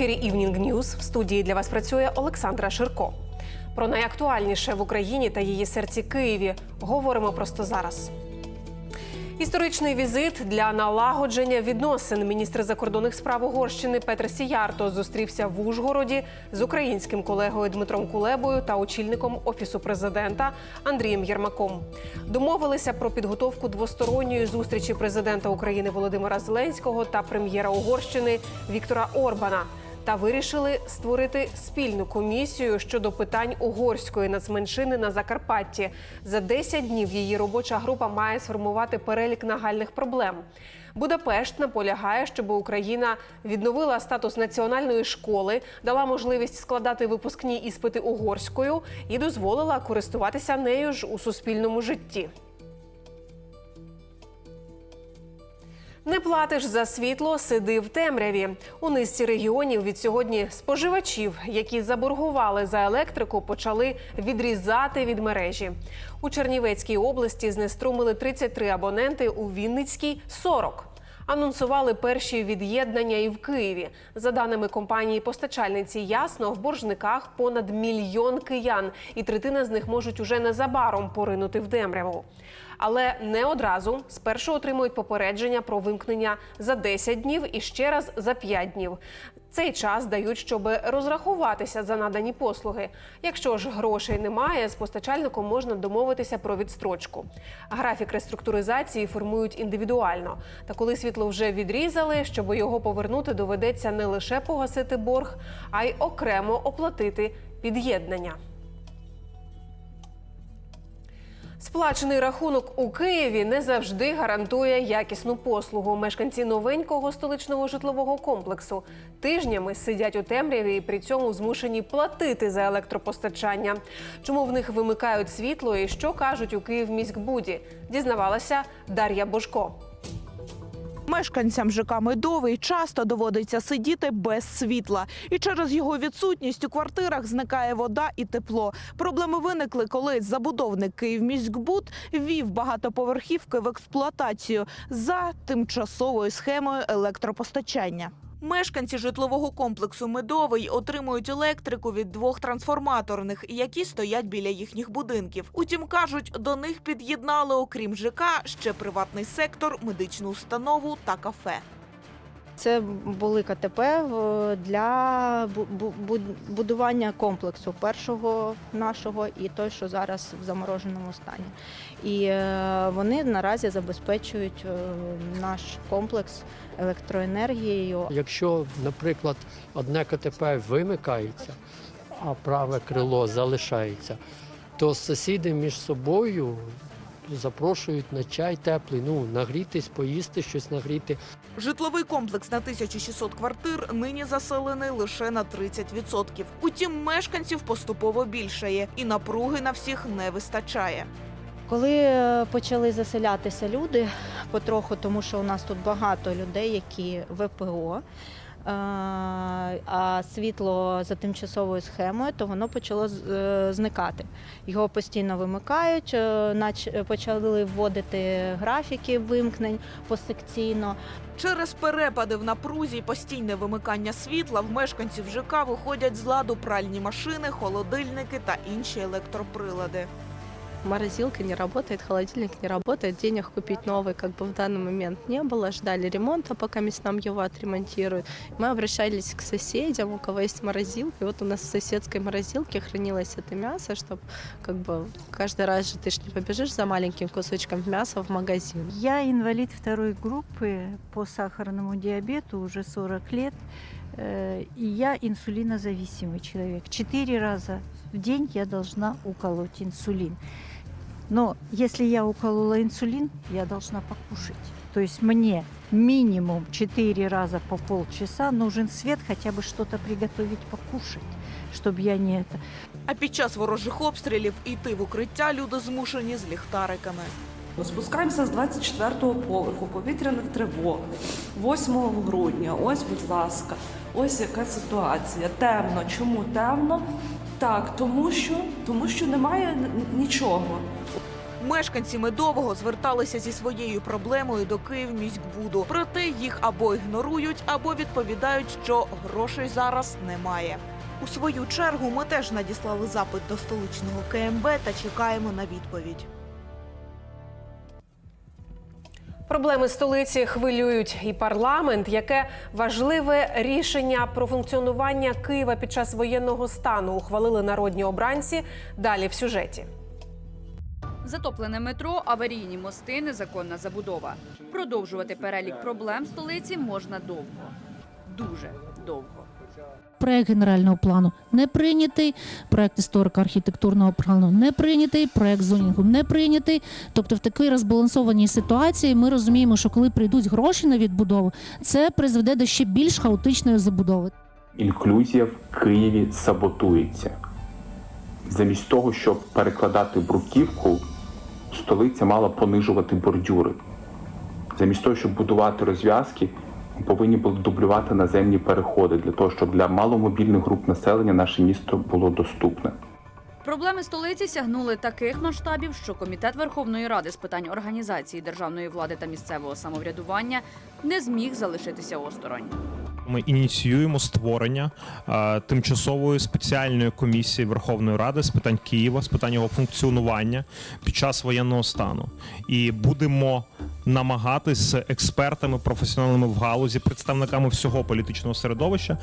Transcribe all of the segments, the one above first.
Ефірі Evening News в студії для вас працює Олександра Ширко. Про найактуальніше в Україні та її серці Києві говоримо просто зараз. Історичний візит для налагодження відносин міністр закордонних справ Угорщини Петр Сіярто зустрівся в Ужгороді з українським колегою Дмитром Кулебою та очільником офісу президента Андрієм Єрмаком. Домовилися про підготовку двосторонньої зустрічі президента України Володимира Зеленського та прем'єра Угорщини Віктора Орбана. Та вирішили створити спільну комісію щодо питань угорської нацменшини на Закарпатті. За 10 днів її робоча група має сформувати перелік нагальних проблем. Будапешт наполягає, щоб Україна відновила статус національної школи, дала можливість складати випускні іспити угорською і дозволила користуватися нею ж у суспільному житті. Не платиш за світло, сиди в темряві. У низці регіонів від сьогодні споживачів, які заборгували за електрику, почали відрізати від мережі. У Чернівецькій області знеструмили 33 абоненти, у Вінницькій 40. Анонсували перші від'єднання і в Києві. За даними компанії постачальниці Ясно, в боржниках понад мільйон киян, і третина з них можуть уже незабаром поринути в темряву. Але не одразу спершу отримують попередження про вимкнення за 10 днів і ще раз за 5 днів. Цей час дають, щоб розрахуватися за надані послуги. Якщо ж грошей немає, з постачальником можна домовитися про відстрочку. Графік реструктуризації формують індивідуально. Та коли світло вже відрізали, щоб його повернути, доведеться не лише погасити борг, а й окремо оплатити під'єднання. Сплачений рахунок у Києві не завжди гарантує якісну послугу. Мешканці новенького столичного житлового комплексу тижнями сидять у темряві і при цьому змушені платити за електропостачання. Чому в них вимикають світло і що кажуть у Київміськбуді? Дізнавалася Дар'я Божко. Мешканцям ЖК Медовий часто доводиться сидіти без світла, і через його відсутність у квартирах зникає вода і тепло. Проблеми виникли, коли забудовник Київміськбуд ввів багатоповерхівки в експлуатацію за тимчасовою схемою електропостачання. Мешканці житлового комплексу Медовий отримують електрику від двох трансформаторних, які стоять біля їхніх будинків. Утім, кажуть, до них під'єднали, окрім ЖК, ще приватний сектор, медичну установу та кафе. Це були КТП для бу- бу- бу- будування комплексу першого нашого і той, що зараз в замороженому стані. І е, вони наразі забезпечують е, наш комплекс електроенергією. Якщо, наприклад, одне КТП вимикається, а праве крило залишається, то сусіди між собою запрошують на чай теплий, ну, нагрітись, поїсти щось нагріти. Житловий комплекс на 1600 квартир нині заселений лише на 30%. Утім, мешканців поступово більшає, і напруги на всіх не вистачає. Коли е, почали заселятися люди потроху, тому що у нас тут багато людей, які ВПО. Е, А світло за тимчасовою схемою, то воно почало е, зникати. Його постійно вимикають, е, нач- почали вводити графіки вимкнень посекційно. Через перепади в напрузі постійне вимикання світла в мешканців ЖК виходять з ладу пральні машини, холодильники та інші електроприлади Морозилка не работает, холодильник не работает, денег купить новый как бы в данный момент не было. Ждали ремонта, пока месть нам его отремонтируют. Мы обращались к соседям, у кого есть морозилка. И вот у нас в соседской морозилке хранилось это мясо, чтобы как бы каждый раз же ты ж не побежишь за маленьким кусочком мяса в магазин. Я инвалид второй группы по сахарному диабету уже 40 лет. э, И я инсулинозависимый человек. Четыре раза в день я должна уколоть инсулин. Но если я уколола инсулин, я должна покушать. То есть мне минимум 4 раза по полчаса нужен свет, хотя бы что-то приготовить покушать, чтобы я не это. А під час ворожих обстрілів йти в укриття люди змушені з ліхтариками. Спускаємося з 24-го поверху, повітряних тривог, 8 грудня. Ось, будь ласка, ось яка ситуація. Темно. Чому темно? Так, тому що, тому що немає нічого. Мешканці медового зверталися зі своєю проблемою до Київміськбуду. Проте їх або ігнорують, або відповідають, що грошей зараз немає. У свою чергу ми теж надіслали запит до столичного КМБ та чекаємо на відповідь. Проблеми столиці хвилюють і парламент. Яке важливе рішення про функціонування Києва під час воєнного стану ухвалили народні обранці. Далі в сюжеті. Затоплене метро, аварійні мости, незаконна забудова. Продовжувати перелік проблем столиці можна довго, дуже довго. Проект генерального плану не прийнятий, проект історико-архітектурного плану не прийнятий, проект зонінгу не прийнятий. Тобто, в такій розбалансованій ситуації ми розуміємо, що коли прийдуть гроші на відбудову, це призведе до ще більш хаотичної забудови. інклюзія в Києві саботується. Замість того, щоб перекладати бруківку, столиця мала понижувати бордюри. Замість того, щоб будувати розв'язки, повинні були дублювати наземні переходи для того, щоб для маломобільних груп населення наше місто було доступне. Проблеми столиці сягнули таких масштабів, що комітет Верховної Ради з питань організації державної влади та місцевого самоврядування не зміг залишитися осторонь. Ми ініціюємо створення е, тимчасової спеціальної комісії Верховної Ради з питань Києва, з питань його функціонування під час воєнного стану. І будемо намагатись експертами, професіоналами в галузі, представниками всього політичного середовища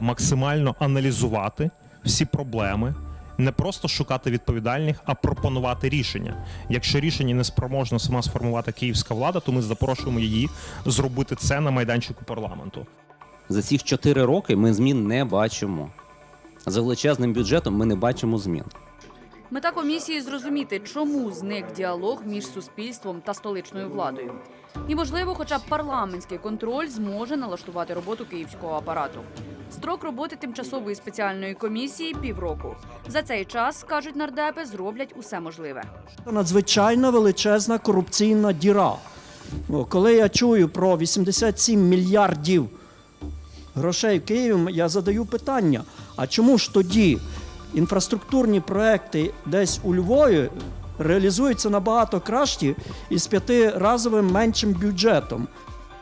максимально аналізувати всі проблеми. Не просто шукати відповідальних, а пропонувати рішення. Якщо рішення не спроможна сама сформувати київська влада, то ми запрошуємо її зробити це на майданчику парламенту. За ці чотири роки ми змін не бачимо. За величезним бюджетом ми не бачимо змін. Мета комісії зрозуміти, чому зник діалог між суспільством та столичною владою. І, можливо, хоча б парламентський контроль зможе налаштувати роботу київського апарату. Строк роботи тимчасової спеціальної комісії півроку. За цей час, кажуть нардепи, зроблять усе можливе. надзвичайно величезна корупційна діра. Коли я чую про 87 мільярдів грошей в Києві, я задаю питання: а чому ж тоді інфраструктурні проекти десь у Львові реалізуються набагато краще і з п'ятиразовим меншим бюджетом?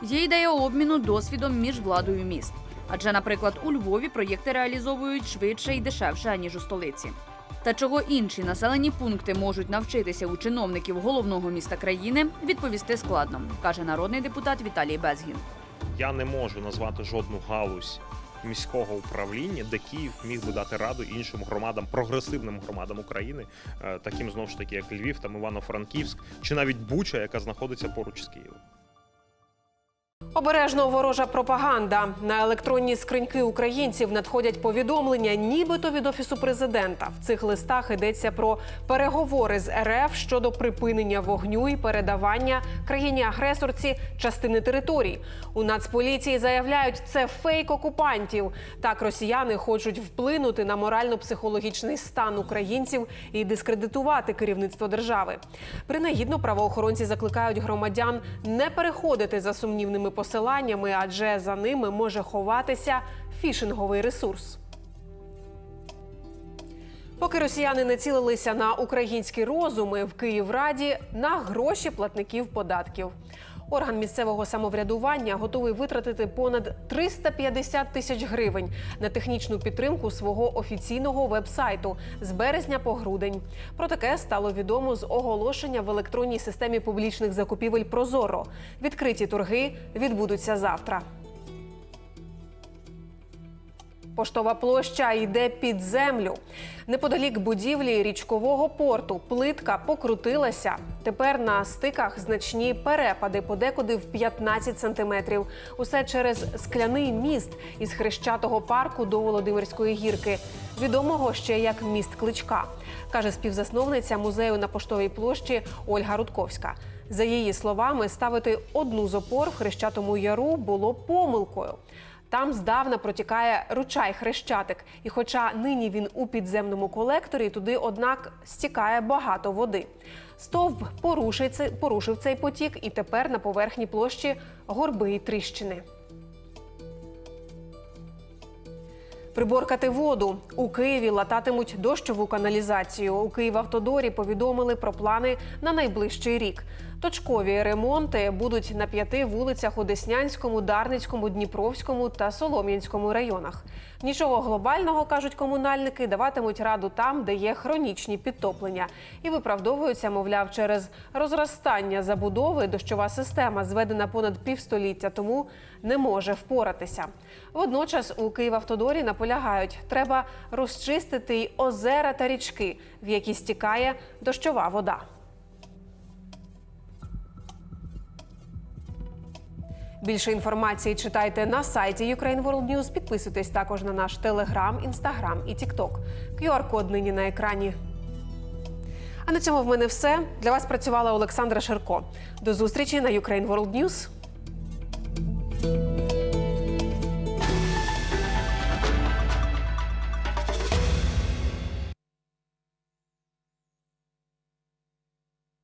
Є ідея обміну досвідом між владою міст. Адже, наприклад, у Львові проєкти реалізовують швидше і дешевше, ніж у столиці. Та чого інші населені пункти можуть навчитися у чиновників головного міста країни, відповісти складно, каже народний депутат Віталій Безгін. Я не можу назвати жодну галузь міського управління, де Київ міг би дати раду іншим громадам, прогресивним громадам України, е, таким знову ж таки, як Львів, там Івано-Франківськ, чи навіть Буча, яка знаходиться поруч з Києвом. Обережно ворожа пропаганда на електронні скриньки українців надходять повідомлення, нібито від офісу президента. В цих листах йдеться про переговори з РФ щодо припинення вогню і передавання країні-агресорці частини територій. У Нацполіції заявляють, це фейк окупантів. Так росіяни хочуть вплинути на морально-психологічний стан українців і дискредитувати керівництво держави. Принагідно правоохоронці закликають громадян не переходити за сумнівними посиланнями, адже за ними може ховатися фішинговий ресурс. Поки росіяни націлилися на українські розуми в Київраді на гроші платників податків. Орган місцевого самоврядування готовий витратити понад 350 тисяч гривень на технічну підтримку свого офіційного вебсайту з березня по грудень. Про таке стало відомо з оголошення в електронній системі публічних закупівель Прозоро. Відкриті торги відбудуться завтра. Поштова площа йде під землю. Неподалік будівлі річкового порту плитка покрутилася. Тепер на стиках значні перепади, подекуди в 15 сантиметрів. Усе через скляний міст із хрещатого парку до Володимирської гірки, відомого ще як міст Кличка, каже співзасновниця музею на поштовій площі Ольга Рудковська. За її словами, ставити одну з опор в хрещатому яру було помилкою. Там здавна протікає ручай хрещатик, і хоча нині він у підземному колекторі, туди, однак, стікає багато води. Стовп порушив цей, потік, і тепер на поверхні площі горби і тріщини. Приборкати воду у Києві лататимуть дощову каналізацію. У Київавтодорі повідомили про плани на найближчий рік. Точкові ремонти будуть на п'яти вулицях у Деснянському, Дарницькому, Дніпровському та Солом'янському районах. Нічого глобального кажуть комунальники, даватимуть раду там, де є хронічні підтоплення, і виправдовуються, мовляв, через розростання забудови дощова система, зведена понад півстоліття тому, не може впоратися. Водночас у Київавтодорі наполягають, треба розчистити й озера та річки, в які стікає дощова вода. Більше інформації читайте на сайті Ukraine World News. Підписуйтесь також на наш Телеграм, Інстаграм і Тікток. QR-код нині на екрані. А на цьому в мене все. Для вас працювала Олександра Ширко. До зустрічі на Ukraine World News.